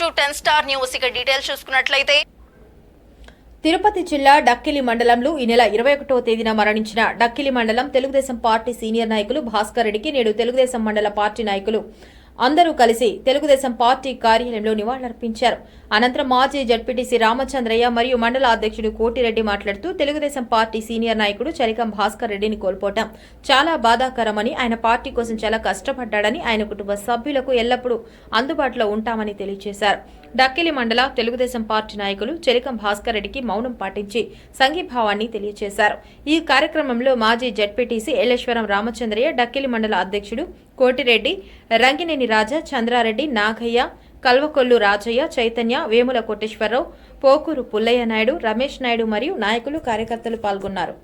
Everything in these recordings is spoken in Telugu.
To ten star news. ఇక డీటెయిల్స్ చూసుకున్నట్లయితే తిరుపతి జిల్లా డక్కిలి మండలంలో ఈ నెల ఇరవై ఒకటో తేదీన మరణించిన డక్కిలి మండలం తెలుగుదేశం పార్టీ సీనియర్ నాయకులు భాస్కర్ రెడ్డికి నేడు తెలుగుదేశం మండల పార్టీ నాయకులు అందరూ కలిసి తెలుగుదేశం పార్టీ కార్యాలయంలో నివాళులర్పించారు. అనంతరం మాజీ జడ్పీటీసీ రామచంద్రయ్య మరియు మండల అధ్యక్షుడు కోటిరెడ్డి మాట్లాడుతూ తెలుగుదేశం పార్టీ సీనియర్ నాయకుడు చలికం భాస్కర్ రెడ్డిని కోల్పోవటం చాలా బాధాకరమని ఆయన పార్టీ కోసం చాలా కష్టపడ్డాడని ఆయన కుటుంబ సభ్యులకు ఎల్లప్పుడూ అందుబాటులో ఉంటామని తెలియజేశారు. డక్కిలి మండల తెలుగుదేశం పార్టీ నాయకులు చెలికం భాస్కర్ రెడ్డికి మౌనం పాటించి సంఘీభావాన్ని తెలియజేశారు. ఈ కార్యక్రమంలో మాజీ జడ్పీటీసీ ఎల్లేశ్వరం రామచంద్రయ్య డక్కిలి మండల అధ్యక్షుడు కోటిరెడ్డి రంగినేని రాజా చంద్రారెడ్డి నాగయ్య కల్వకొల్లు రాజయ్య చైతన్య వేముల కోటేశ్వరరావు పోకూరు పుల్లయ్య నాయుడు రమేష్ నాయుడు మరియు నాయకులు కార్యకర్తలు పాల్గొన్నారు.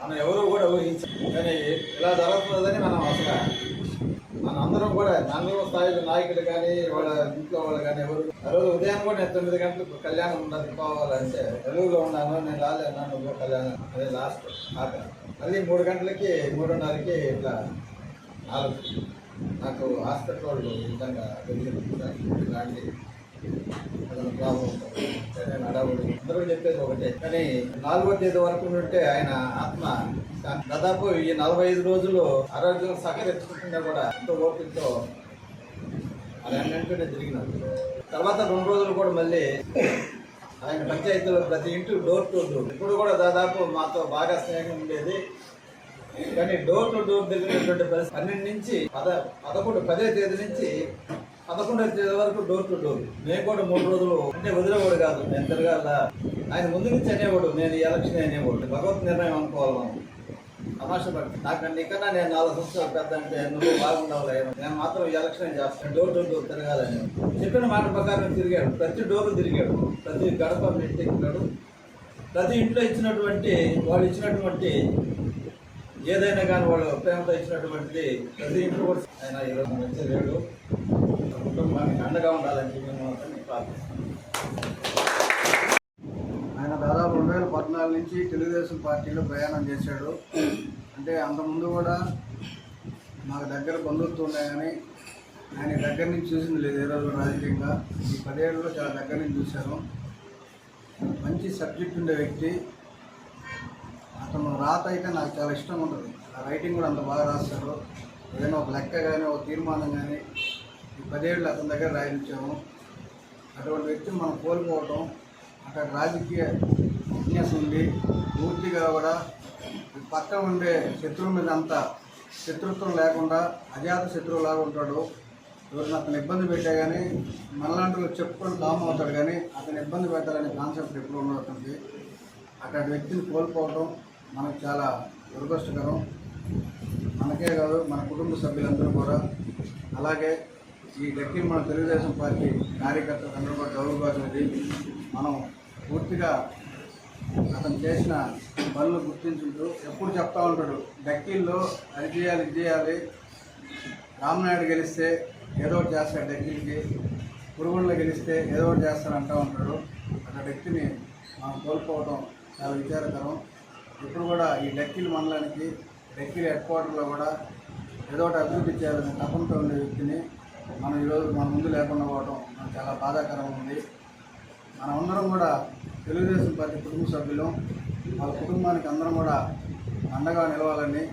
మనం ఎవరు కూడా ఊహించాం కానీ ఇలా జరుగుతుందని మనం అసలు అందరం కూడా నలుగురు స్థాయి నాయకులు కానీ వాళ్ళ ఇంట్లో వాళ్ళు కానీ ఎవరు ఆ రోజు ఉదయం కూడా నేను తొమ్మిది గంటలకు కళ్యాణం ఉన్నది పోవాలంటే తెలుగులో ఉన్నాను నేను రాలేను నువ్వు కళ్యాణం అదే లాస్ట్ ఆట మళ్ళీ మూడు గంటలకి మూడున్నరకి ఇట్లా నాలుగు. నాకు హాస్పిటల్ వాళ్ళు ఈ విధంగా ఇలాంటి రాండి అందరూ చెప్పేది ఒకటే కానీ నాలుగో తేదీ వరకు ఉంటే ఆయన ఆత్మ దాదాపు ఈ నలభై ఐదు రోజులు ఆరోగ్యం సహకరించుకుంటున్నా కూడా ఎంతో ఓపికతో అది అన్నింటినే తిరిగినాడు తర్వాత రెండు రోజులు కూడా మళ్ళీ ఆయన పంచాయతీలో ప్రతి ఇంటి డోర్ టు డోర్ ఇప్పుడు కూడా దాదాపు మాతో బాగా స్నేహం ఉండేది కానీ డోర్ టు డోర్ తిరిగినటువంటి పరిస్థితి పన్నెండు నుంచి పద పదకొండు పదే తేదీ నుంచి పదకొండవ తేదీ వరకు డోర్ టు డోర్ మేము కూడా మూడు రోజులు అంటే వదిలేవాడు కాదు. నేను తిరగాల. ఆయన ముందు నుంచి అనేవాడు. నేను ఎలక్షన్ అనేవాడు భగవత్ నిర్ణయం అనుకోవాలి మనం. తమాషా పడి నాకు నీకన్నా నేను నాలుగు సంవత్సరాలు పెద్ద అంటే నువ్వు బాగుండవాలి. నేను మాత్రం ఈ ఎలక్షన్ చేస్తాను. డోర్ టు డోర్ తిరగాలని. చెప్పిన మాట ప్రకారం తిరిగాడు. ప్రతి డోర్ తిరిగాడు. ప్రతి గడప మెట్టెక్కాడు ప్రతి ఇంట్లో ఇచ్చినటువంటి వాళ్ళు ఇచ్చినటువంటి ఏదైనా కానీ వాళ్ళు ప్రేమతో ఇచ్చినటువంటిది ప్రతి ఇంట్లో కూడా ఆయన ఈరోజు మంచి లేడు కుటుంబానికి అండగా ఉండాలని మేము అతన్ని ప్రార్థిస్తున్నాం. ఆయన దాదాపు రెండు వేల పద్నాలుగు నుంచి తెలుగుదేశం పార్టీలో ప్రయాణం చేశాడు. అంటే అంతకుముందు కూడా మాకు దగ్గర బంధుత్వం కానీ ఆయన దగ్గర నుంచి చూసింది లేదు ఏ రోజు రాజకీయంగా. ఈ పదేళ్ళలో చాలా దగ్గర నుంచి చూశాను. మంచి సబ్జెక్ట్ ఉండే వ్యక్తి. అతను రాత అయితే నాకు చాలా ఇష్టం ఉంటుంది. ఆ రైటింగ్ కూడా అంత బాగా రాస్తాడు ఏదైనా ఒక లెక్క కానీ ఒక తీర్మానం కానీ ఈ పదేళ్ళు అతని దగ్గర రాయించాము. అటువంటి వ్యక్తిని మనం కోల్పోవటం అక్కడ రాజకీయ ఫిట్నెస్ ఉంది. పూర్తిగా కూడా పక్కన ఉండే శత్రువు మీద అంత శత్రుత్వం లేకుండా అజాత శత్రువులాగా ఉంటాడు. ఎవరిని అతను ఇబ్బంది పెట్టా కానీ మనలాంటి చెప్పుకొని కామ్ అవుతాడు కానీ అతను ఇబ్బంది పెట్టాలనే కాన్సెప్ట్ ఎప్పుడు ఉండదు అతనికి. వ్యక్తిని కోల్పోవడం మనకు చాలా దురదృష్టకరం. మనకే కాదు మన కుటుంబ సభ్యులందరూ కూడా. అలాగే ఈ గట్టి మన తెలుగుదేశం పార్టీ కార్యకర్తలు అందరూ కూడా గౌరవబాసినది మనం పూర్తిగా అతను చేసిన పనులు గుర్తించుకుంటూ ఎప్పుడు చెప్తా ఉంటాడు డక్కీల్లో అది చేయాలి ఇది చేయాలి. రామనాయుడు గెలిస్తే ఏదో ఒకటి చేస్తాడు డక్కీలకి. పురుగుళ్ళు గెలిస్తే ఏదో ఒకటి చేస్తాడు అంటూ ఉంటాడు. అక్కడ వ్యక్తిని మనం కోల్పోవడం చాలా విచారకరం. ఇప్పుడు కూడా ఈ డక్కీల మండలానికి డెక్కిల్ హెడ్ క్వార్టర్లో కూడా ఏదో ఒకటి అభివృద్ధి చేయాలని తపనతో ఉండే వ్యక్తిని మనం ఈరోజు మన ముందు లేకుండా పోవడం మనకు చాలా బాధాకరంగా ఉంది. మనమందరం కూడా తెలుగుదేశం పార్టీ కుటుంబ సభ్యులు. వాళ్ళ కుటుంబానికి అందరం కూడా అండగా నిలవాలని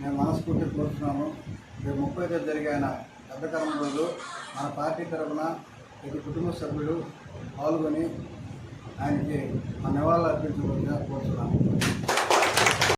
మేము మనస్ఫూర్తి కోరుతున్నాము. రేపు ముప్పై తేదీ జరిగిన ఆయన రోజు మన పార్టీ తరఫున ప్రతి కుటుంబ సభ్యులు పాల్గొని ఆయనకి మన నివాళులు అర్పించుకోవాలని కోరుతున్నాము.